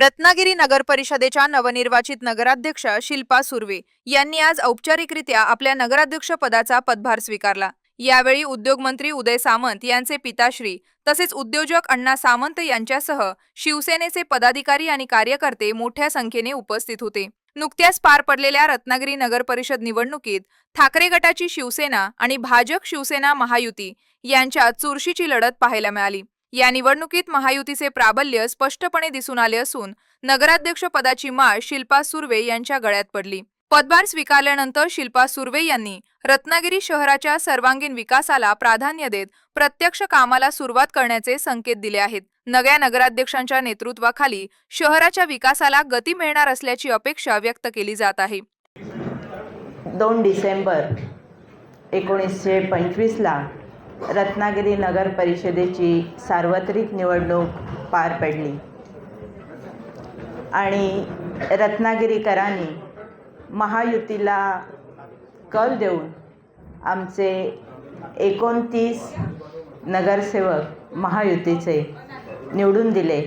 रत्नागिरी नगर परिषदेच्या नवनिर्वाचित नगराध्यक्ष शिल्पा सुर्वे यांनी आज औपचारिकरित्या आपल्या नगराध्यक्ष पदाचा पदभार स्वीकारला. यावेळी उद्योगमंत्री उदय सामंत यांचे पिताश्री तसेच उद्योजक अण्णा सामंत यांच्यासह शिवसेनेचे पदाधिकारी आणि कार्यकर्ते मोठ्या संख्येने उपस्थित होते. नुकत्याच पार पडलेल्या रत्नागिरी नगर परिषद निवडणुकीत ठाकरे गटाची शिवसेना आणि भाजप शिवसेना महायुती यांच्यात चुरशीची लढत पाहायला मिळाली. या निवडणुकीत महायुतीचे प्राबल्य स्पष्टपणे दिसून आले असून नगराध्यक्ष पदाची माळ शिल्पा सुर्वे यांच्या गळ्यात पडली. पदभार स्वीकारल्यानंतर शिल्पा सुर्वे यांनी रत्नागिरी शहराच्या सर्वांगीण विकासाला प्राधान्य देत प्रत्यक्ष कामाला सुरुवात करण्याचे संकेत दिले आहेत. नव्या नगराध्यक्षांच्या नेतृत्वाखाली शहराच्या विकासाला गती मिळणार असल्याची अपेक्षा व्यक्त केली जात आहे. दोन डिसेंबर एकोणीसशे पंचवीसला रत्नागिरी नगर परिषदेची सार्वत्रिक निवडणूक पार पडली. आणि रत्नागिरीकरांनी महायुतीला कल देऊन आमचे एकोणतीस नगरसेवक महायुतीचे निवडून दिले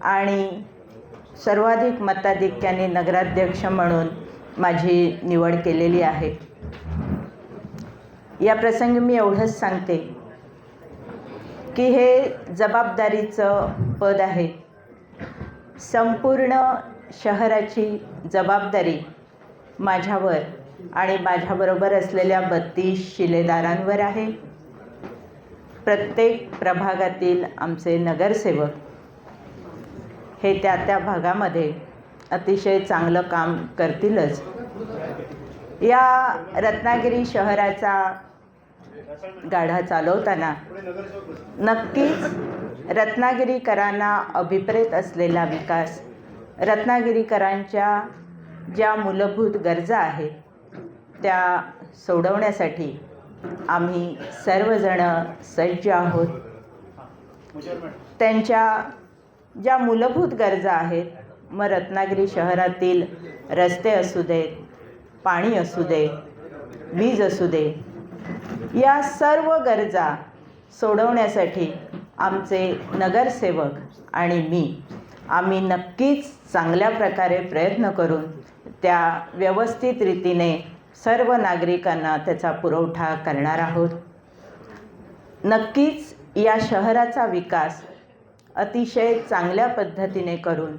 आणि सर्वाधिक मताधिक्याने नगराध्यक्ष म्हणून माझी निवड केलेली आहे. या प्रसंगी मी एवढंच सांगते. की हे जबाबदारीचं पद आहे. संपूर्ण शहराची जबाबदारी माझ्यावर आणि माझ्याबरोबर असलेल्या बत्तीस शिलेदारांवर आहे. प्रत्येक प्रभागातील आमचे नगरसेवक हे त्या त्या भागामध्ये अतिशय चांगलं काम करतीलच. या रत्नागिरी शहराचा गाढा चालवताना नक्कीच रत्नागिरीकरांना अभिप्रेत असलेला विकास रत्नागिरीकरांच्या ज्या मूलभूत गरजा आहेत त्या सोडवण्यासाठी आम्ही सर्वजण सज्ज आहोत. त्यांच्या ज्या मूलभूत गरजा आहेत मग रत्नागिरी शहरातील रस्ते असू देत पाणी असू दे वीज असू दे या सर्व गरजा सोडवण्यासाठी आमचे नगरसेवक आणि मी आम्ही नक्कीच चांगल्या प्रकारे प्रयत्न करून त्या व्यवस्थित रीतीने सर्व नागरिकांना त्याचा पुरवठा करणार आहोत. नक्कीच या शहराचा विकास अतिशय चांगल्या पद्धतीने करून